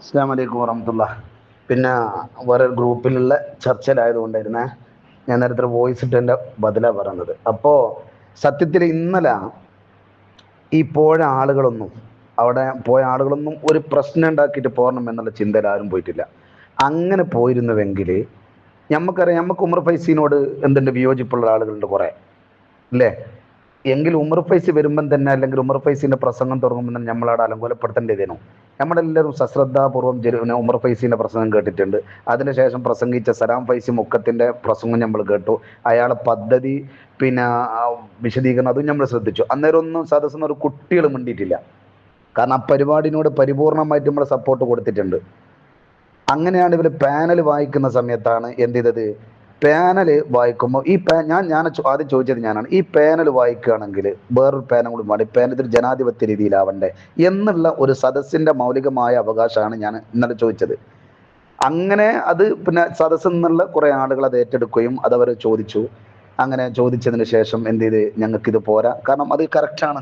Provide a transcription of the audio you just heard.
അസ്സാം വലൈക്കും വറഹമത്തുള്ള. പിന്നെ വേറെ ഗ്രൂപ്പിലുള്ള ചർച്ചയിലായതുകൊണ്ടായിരുന്നേ ഞാൻ നേരത്തെ വോയിസ് ഇട്ടതിന്റെ ബദലാണ് പറയുന്നത് അപ്പോൾ സത്യത്തിൽ ഇന്നലെ ഈ പോയ ആളുകളൊന്നും അവിടെ പോയ ആളുകളൊന്നും ഒരു പ്രശ്നം ഉണ്ടാക്കിയിട്ട് പോരണം എന്നുള്ള ചിന്തയിൽ ആരും പോയിട്ടില്ല. അങ്ങനെ പോയിരുന്നുവെങ്കിൽ നമുക്കറിയാം നമുക്ക് ഉമർ ഫൈസീനോട് എന്തുണ്ട് വിയോജിപ്പുള്ള ആളുകളുണ്ട് കുറേ അല്ലേ? എങ്കിൽ ഉമർ ഫൈസി വരുമ്പം തന്നെ അല്ലെങ്കിൽ ഉമർ ഫൈസിന്റെ പ്രസംഗം തുടങ്ങുമ്പോൾ തന്നെ നമ്മളവിടെ അലങ്കോലപ്പെടുത്തേണ്ടതേനു നമ്മളെല്ലാവരും സശ്രദ്ധാപൂർവം ഉമർ ഫൈസിന്റെ പ്രസംഗം കേട്ടിട്ടുണ്ട്. അതിനുശേഷം പ്രസംഗിച്ച സലാം ഫൈസി മുക്കത്തിന്റെ പ്രസംഗം നമ്മൾ കേട്ടു. അയാളെ പദ്ധതി പിന്നെ വിശദീകരണം അതും നമ്മൾ ശ്രദ്ധിച്ചു. അന്നേരം ഒന്നും സദസ്സിന് ഒരു കുട്ടികൾ മിണ്ടിയിട്ടില്ല. കാരണം ആ പരിപാടിനോട് പരിപൂർണമായിട്ട് നമ്മൾ സപ്പോർട്ട് കൊടുത്തിട്ടുണ്ട്. അങ്ങനെയാണ് ഇവർ പാനൽ വായിക്കുന്ന സമയത്താണ് എന്ത് ചെയ്തത്? പാനൽ വായിക്കുമ്പോൾ ഈ പാ ഞാൻ ഞാൻ ആദ്യം ചോദിച്ചത് ഞാനാണ്. ഈ പാനൽ വായിക്കുകയാണെങ്കിൽ വേറൊരു പാനൽ കൂടി വേണം. പാനൽ ജനാധിപത്യ രീതിയിലാവണ്ടേ എന്നുള്ള ഒരു സദസ്സിന്റെ മൗലികമായ അവകാശമാണ് ഞാൻ ഇന്നലെ ചോദിച്ചത്. അങ്ങനെ അത് പിന്നെ സദസ്സിൽ നിന്നുള്ള കുറെ ആളുകൾ അത് ഏറ്റെടുക്കുകയും അവർ ചോദിച്ചു. അങ്ങനെ ചോദിച്ചതിന് ശേഷം എന്ത് ചെയ്ത്? ഞങ്ങൾക്ക് ഇത് പോരാ. കാരണം അത് കറക്റ്റാണ്